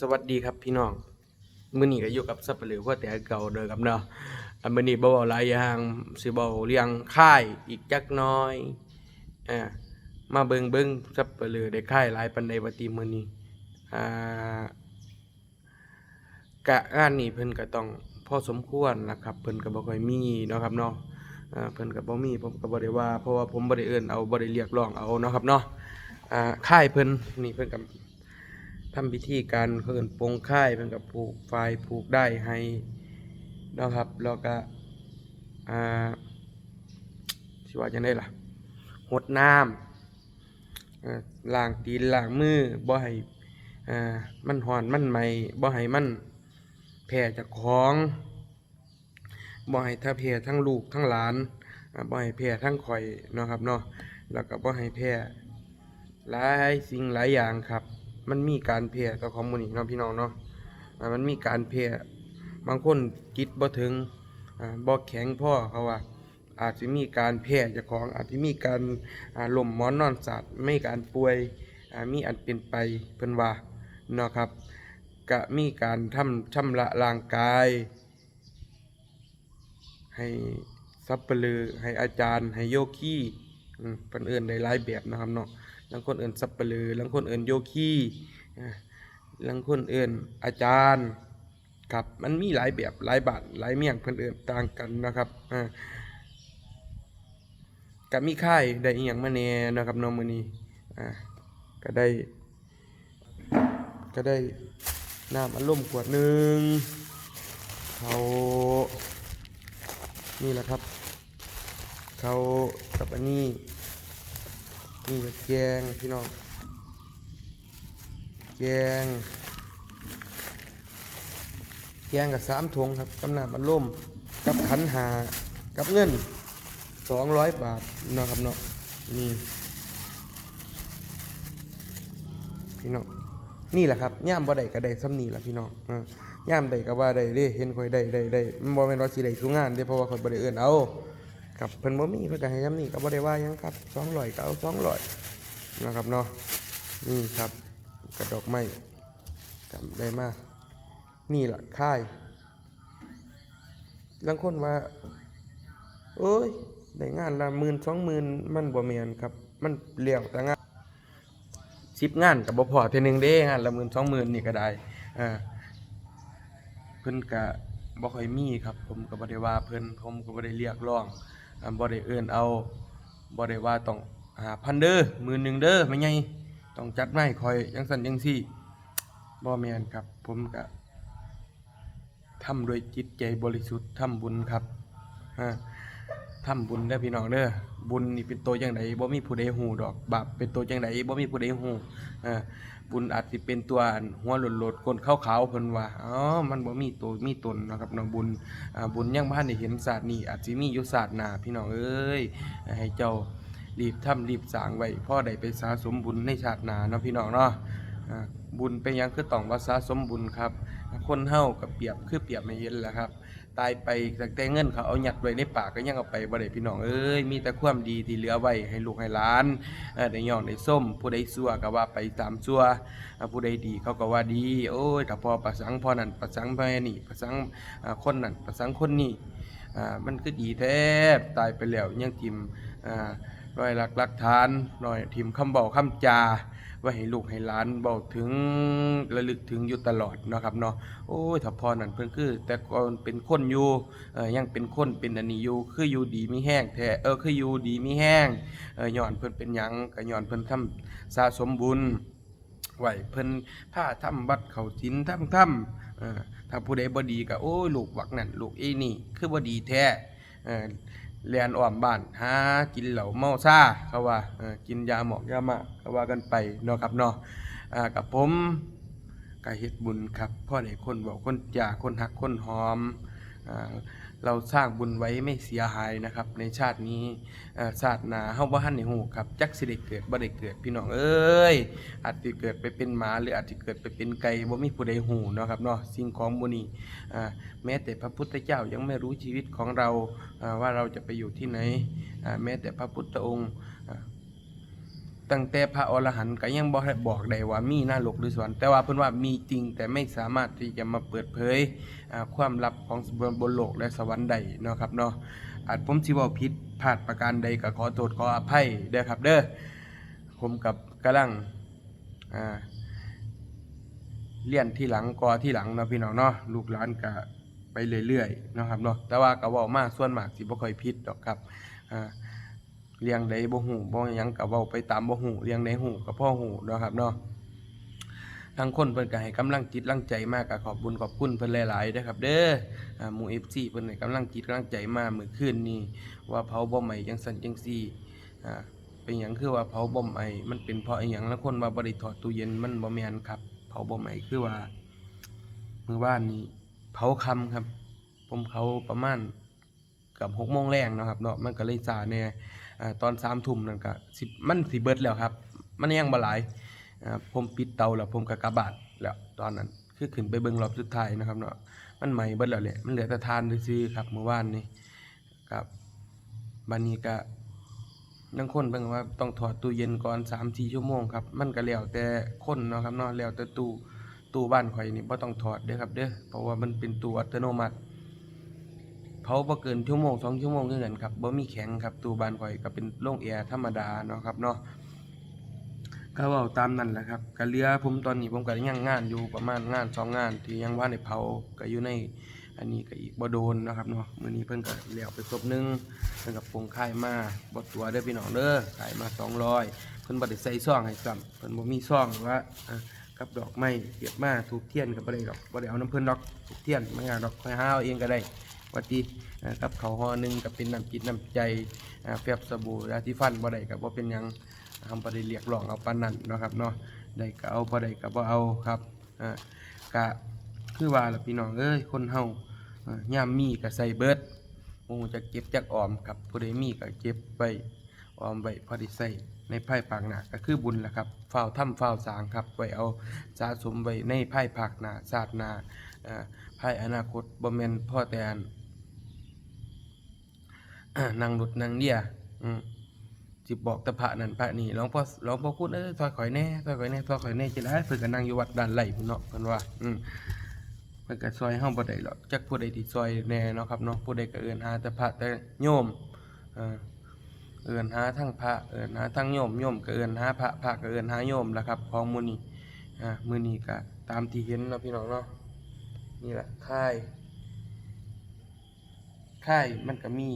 สวัสดีครับพี่น้องมื้อนี้ก็อยู่กับสับปะเหลือพ่อแต่เก่าเด้อครับเนาะอันมื้อนี้บ่เว้าหลายอย่างสิเว้าเรื่องค่ายอีกจักน้อยอ่ามาเบิงเบิงสับปะเหลือได้ค่ายหลายปานใดว่าติมื้อนี้อ่ากะงานนี้เพิ่นก็ต้องพอสมควรนะครับ เพิ่นก็บ่ค่อยมีเนาะครับเนาะอ่าเพิ่นก็บ่มีผมก็บ่ได้ว่าเพราะว่าผมบ่ได้เอิ้นเอาบ่ได้เรียกร้องเอาเนาะครับเนาะอ่าค่ายเพิ่นนี่เพิ่นก็ ทำพิธีการเพิ่นปงค่ายเพิ่นกับผูกไฟผูกได้ให้เนะครับแล้วก็อ่าสิว่าจังได๋ล่ะหดน้ำอ่าล้างตีนล้างมือบ่ให้มันฮ้อนมันไหมบ่ให้มันแผ่จากของบ่ให้ถ้าแผ่ทั้งลูกทั้งหลานบ่ให้แผ่ทั้งข่อยเนาะครับเนาะแล้วก็บ่ให้แผ่หลายสิ่งหลายอย่างครับ มันมีการแพร่ต่อของมูนี่เนาะพี่น้องเนาะมันมีการแพร่บางคนจิตบ่ถึงอ่าบ่แข็งพ่อเขาว่า อาจจะมีการแพร่เจากของอาจจะมีการล่มมอนนอนสัตว์ไม่การป่วยมีอันเป็นไปเพิ่นว่าเนาะครับก็มีการทำชำระร่างกาย ให้ซับเปลือให้อาจารย์ ให้โยคีเพิ่นเอิ้นได้หลายแบบนะครับเนาะ บางคนเอิ้นสับปะลือบางคนเอิ้นโยคีอ่าบางคนเอิ้นอาจารย์ครับมันมีหลายแบบหลายบาทหลายเมี่ยงเพิ่นเอิ้นต่างกันนะครับก็มีค่ายได้อีหยังมาแน่นะครับน้องมือนี้ก็ได้ ก็ได้น้ำอัดลมขวดหนึ่งเขานี่แหละครับ เขากับอันนี้ นี่แกงพี่น้องแกงแกงกับสามถุงครับกำน้ำมันล่มกับขันหากับเงินสองร้อยบาทเนาะครับเนาะนี่พี่น้องนี่แหละครับย่ามบ่ได้ก็ได้ซ้ำนี่แหละพี่น้องอ่าย่ามได้ก็ว่าได้เด้เห็นคอยได้ได้ได้มันบ่แม่นว่าสิได้ทุกงานเด้เพราะว่าคอยบ่ได้เอิ้นเอา ครับเพิ่นบ่มีเพิ่นก็ให้ย้ำนี่ก็บ่ได้ว่าหยังครับ200ก็เอา200นะครับเนาะนี่ครับกระดอกไม้จำได้มานี่ล่ะค่ายบางคนว่า เอ้ยได้งานละหมื่นสองหมื่นมันบ่แม่นครับ มันเลี้ยวแต่งาน10งานก็บ่พอเทนึงเด้งานละหมื่นสองหมื่นนี่ก็ได้อ่าเพิ่นก็บ่ค่อยมีครับ ผมก็บ่ได้ว่าเพิ่นผมก็บ่ได้เรียกร้อง บ่ได้เอิ้นเอาบ่ได้ว่าต้องหาพันเด้อหมื่นหนึ่งเด้อไม่ไงต้องจัดไม่คอยยังสั่นยังซี่บ่แมนครับ ผมก็ทำด้วยจิตใจบริสุทธิ์ทำบุญครับฮะ ทำบุญเด้อพี่น้องเด้อบุญนี่เป็นตัวจังไดบ่มีผู้ใดฮู้ดอกบาปเป็นตัวจังไดบ่มีผู้ใดฮู้อ่บุญอาจสิเป็นตัวอันหัวโลดๆก้นขาวๆเพิ่นว่าอ๋อมันบ่มีตัวมีตนเนาะครับเนาะบุญอ่าบุญยังบ่ทันได้เห็นศาสตร์นี้อาจสิมีอยู่ศาสตร์หน้าพี่น้องเอ้ยให้เจ้ารีบทำรีบสร้างไว้พ่อได้ไปสะสมบุญในชาติหน้าเนาะพี่น้องเนาะอ่าบุญเป็นหยังคือต้องว่าสะสมบุญครับ คนเฮาก็เปรียบคือเปรียบไม่เห็นแหละครับ ตายไปตั้งแต่เงินเขาเอายัดไว้ในปากก็ยังเอาไปบ่ได้พี่น้องเอ้ยมีแต่ความดีที่เหลือไว้ให้ลูกให้หลานเอ่อได้ย่องได้ส้ม ผู้ใดซั่วก็ว่าไปตามซั่วอ่าผู้ใดดีเขาก็ว่าดี โอ้ยถ้าพอประสังพอนั่นประสังไปนี่ประสังอ่าคนนั่นประสังคนนี้อ่ามันคือดีแท้ตายไปแล้วยังทิมอ่ารอยหลักหลักฐานรอยทิมคำเว้าคำจา ไว้ให้ลูกให้หลานบอกถึงระลึกถึงอยู่ตลอดเนาะครับเนาะโอ้ยถ้าพอนั่นเพิ่นคือ แต่ก่อนเป็นคนอยู่เออยังเป็นคนเป็นอันนี้อยู่คืออยู่ดีมีแห้งแท้เออคืออยู่ดีมีแห้งเออย้อนเพิ่นเป็นหยังก็ย้อนเพิ่นทำสะสมบุญไว้เพิ่นพาทำวัดเขาศีลทำธรรมเออถ้าผู้ใดบ่ดีก็โอ้ยลูกวักนั่นลูกอีนี่คือบ่ดีแท้ เหรียนอ้อมบ้านหากินเหล่าเมาซ่าเขาว่ากินยาหมอกยามาก็ว่ากันไปเนาะครับเนาะอ่ากับผมก็เฮ็ดบุญครับพ่อได้คนบอกคนจ่าคนหักคนหอมอ่า เราสร้างบุญไว้ไม่เสียหายนะครับ ในชาตินี้อ่าชาติหน้าเฮาบ่ทันในหูครับ จักสิได้เกิดบ่ได้เกิดพี่น้องเอ้ยอาจสิเกิดไปเป็นหมาหรืออาจสิเกิดไปเป็นไก่บ่มีผู้ใดฮู้เนาะครับเนาะสิ่งของบ่นี้อ่าแม้แต่พระพุทธเจ้ายังไม่รู้ชีวิตของเราว่าเราจะไปอยู่ที่ไหนแม้แต่พระพุทธองค์ ตั้งแต่พระอรหันต์ก็ยังบ่บอกได้ว่ามีนรกหรือสวรรค์แต่ว่าเพิ่นว่ามีจริงแต่ไม่สามารถที่จะมาเปิดเผยความลับของบนโลกและสวรรค์ใดเนาะครับเนาะอาจผมสิเว้าผิดพลาดประการใดก็ขอโทษขออภัยเด้อครับเด้อผมกับกำลังอ่าเลี้ยนที่หลังกอที่หลังเนาะพี่น้องเนาะลูกหลานก็ไปเรื่อยๆเนาะครับเนาะแต่ว่าก็เว้ามาส่วนมากสิบ่ค่อยผิดดอกครับอ่า เลี้ยงใดบ่หูบ่หยังก็เว้าไปตามบ่หูเลี้ยงใดหูก็พ่อหูเนาะครับเนาะทางคนเพิ่นก็ให้กำลังจิตกำลังใจมากก็ขอบคุญขอบคุณเพิ่นหลายๆเด้ครับเด้ออ่าหมู่ FC เพิ่นให้กำลังจิตกำลังใจมามื้อคืนนี้ว่าเผาบ่ไหม้จังซั่นจังซี่อ่าเป็นหยังคือว่าเผาบ่ไหม้มันเป็นเพราะอีหยังแล้วคนว่าบ่ได้ถอดตู้เย็นมันบ่แม่นครับเผาบ่ไหม้คือว่ามื้อวานนี้เผาค่ำครับ ผมเผาประมาณกือบ6โมงแรงเนาะครับเนาะมันก็เลยซาแน่ อ่าตอนสามทุ่มนั่นก็สิมันสิเบิดแล้วครับ มันยังบ่หลายอ่าผมปิดเตาแล้วผมก็กลับานแล้วตอนนั้นคือขึ้นไปเบิ่งรอบสุดท้ายนะครับเนาะมันไหม้เบิดแล้วแหละมันเหลือแต่ทานซื่อครับเมื่อวานนี้ครับบัดนี้ก็ยังคนเบิ่งว่าต้องถอดตู้เย็นก่อน3-4ชั่วโมงครับ มันก็แล้วแต่คนเนาะครับเนาะแล้วแต่ตู้ตู้บ้านข่อยนี่บ่ต้องถอดเด้อครับเด้อเพราะว่ามันเป็นตู้อัตโนมัติ เผาบ่เกินชั่วโมงสองชั่วโมงคือกันครับบ่มีแข็งครับตู้บ้านข่อยก็เป็นโรงแอร์ธรรมดาเนาะครับเนาะก็เว้าตามนั้นแหละครับก็เหลือผมตอนนี้ผมก็ยังงานอยู่ประมาณงานสองงาน ที่ยังว่าในเผาก็อยู่ในอันนี้ก็อีกบ่โดนนะครับเนาะมื้อนี้เพิ่นก็แล้วไปศพหนึงเพิ่นก็ปรุงค่ายมาบ่ตัวเด้อพี่น้องเด้อขายมา 200 เพิ่นบ่ได้ใส่ซองให้ซ้ำเพิ่นบ่มีซองว่าอ่ากับดอกไม้เก็บมาถูกเทียนก็บ่ได้ดอกบ่ได้เอาน้ำเพิ่นดอกถูกเทียนม่งานดอกค่อยหาเอาเองก็ได้ วัดดีนะครับเขาห่อหนึ่งก็เป็นน้ำจิตน้ำใจอ่าเปียบสบู่ยาที่ฟันบ่ได้ก็บ่เป็นยังทำบ่ได้เรียกร้องเอาปานนั้นนะครับเนาะได้ก็เอาบ่ได้ก็บ่เอาครับก็คือว่าล่ะพี่น้องเอ้ยคนเฮาอ่ามมีก็ใส่เบิดบ่ฮู้จักเก็บจักออมครับผู้ใดมีก็เก็บไว้ออมไว้พอได้ใช้ในภายภาคหน้าก็คือบุญล่ะครับฝ้าวทำฝ้าวสางครับไว้เอาสะสมไว้ในภายภาคหน้าชาติหน้าอ่าภายอนาคตบ่แม่นพ่อแต่ นานางรถนางเดียอืมสิบอกแตะพระนั่นพระนี่หลวงพ่อหลวงพ่อคุณเอ้ยซอยข่อยแน่ซอยข่อยแน่ซอยข่อยแน่จะได้เพิ่นก็นั่งอยู่วัดด้านไหลพุ่นเนาะเพิ่นว่า อืมเพิ่นก็ซอยเฮาบ่ได้หรอกจักผู้ใดที่ซอยแน่เนาะครับเนาะผู้ใดก็เอิ้นหาแต่พระแต่โยมเออเอิ้นหาทั้งพระเอิ้นหาทั้งโยมโยมก็เอิ้นหาพระพระก็เอิ้นหาโยมล่ะครับ ของมื้อนี้อ่ามื้อนี้ก็ตามที่เห็นเนาะพี่น้องเนาะนี่แหละค่ายค่ายมันก็มี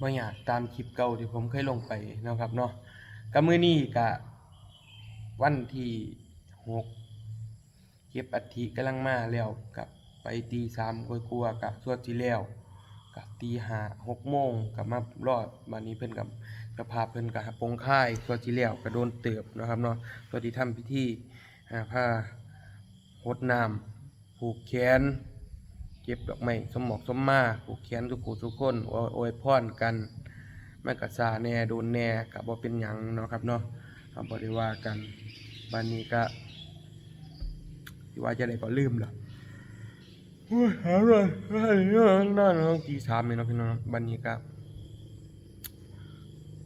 บ่อยากตามคลิปเก่าที่ผมเคยลงไปนะครับเนาะก็มื้อนี้ก็วันที่หกเก็บอัฐิกำลังมาแล้วกับไปตีสามกลัวๆกับสวดที่แล้วกับตีห้าหกโมงกับมารอดบัดนี้เพิ่นกับกับพาเพิ่นกับปงค่ายสวดที่แล้วก็โดนเติบนะครับเนาะสวดที่ทำพิธีอ่าผ้าหดน้ำผูกแขน เก็บดอกไม้สมหมอกสมมาผูกแขนทุกคู่ทุกคนอวยอวยพรกันแมันก็ซาแหน่โดนแหน่ก็บ่เป็นหยังเนาะครับเนาะเอาบ่ได้ว่ากันบัดนี้ก็สิว่าจะได้ก็ลืมละโอ้ยหาเลยหาเลยนั่นๆตีสามเลยเนาะพี่น้องบัดนี้ก็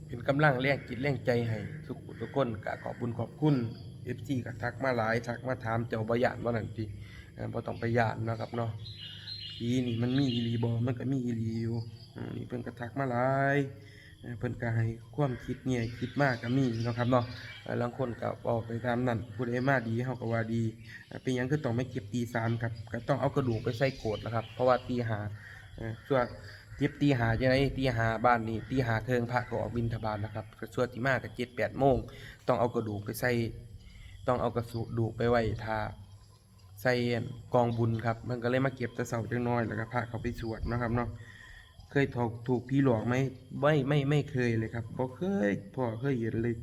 เป็นกำลังแรงจิตแรงใจให้ทุกคู่ทุกคนก็ขอบคุญขอบคุณ FC ก็ทักมาหลายทักมาถามเจ้าบ่ย่านว่านั่นติเออบ่ต้องไปยานเนาะครับเนาะ ผีนี่มันมีอีหลีบ่มันก็มีอีหลีอยู่นี่เพิ่นก็ทักมาหลายเพิ่นก็ให้ความคิดแง่ยคิดมากก็มีนะครับเนาะบางคนก็บอกไปตามนั้นผู้ใดมาดีเฮาก็ว่าดี เป็นหยังคือต้องไม่เก็บตีสามครับก็ต้องเอากระดูกไปใส่โกรธนะครับ เพราะว่าตีหาเอ่อส่วนเก็บตีหาจังไดตีหาบ้านนี่ตีหาเครื่องพระก็ออกบิณฑบาตนะครับก็ส่วนที่มาก็7 8โมงต้องเอากระดูกไปใส่ต้องเอากระดูกไปไว้ท่า ใส่กองบุญครับมันก็เลยมาเก็บต่เสาจังน้อยแล้วก็พาเขาไปสวดนะครับเนาะเคยถูกถูกพี่หลอกไหมไม่ไม่ไม่เคยเลยครับบ่เคยพ่อเคยเห็นเลย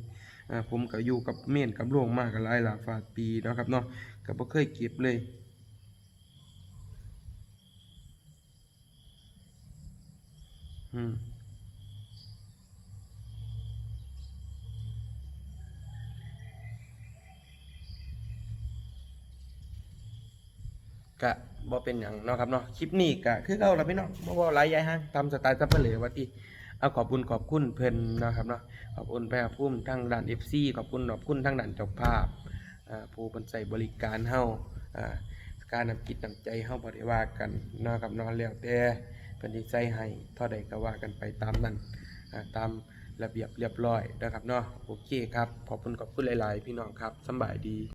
อ่าผมก็อยู่กับเม่นกับโลงมากกับหลายหลายฝาดปีนะครับเนาะก็บ่เคยเก็บเลยอืม ก็บ่เป็นหยังเนาะครับเนาะคลิปนี้ก็คือเก่าล่ะพี่น้องบ่เว้าลายยายฮางตามสไตล์ซับเปลือว่าติเอาขอบคุณขอบคุณเพิ่นนะครับเนาะขอบคุณไปขอบคุณทางด้าน FC ขอบคุณขอบคุณทางด้านเจ้าภาพผู้เพิ่นใส่บริการเฮาอ่าการนำจิตนำใจเฮาบ่ได้ว่ากันนะครับเนาะแล้วแต่เพิ่นสิใส่ให้เท่าใดก็ว่ากันไปตามนั้นตามระเบียบเรียบร้อยนะครับเนาะโอเคครับขอบคุณขอบคุณหลาย ๆ พี่น้องครับสบายดี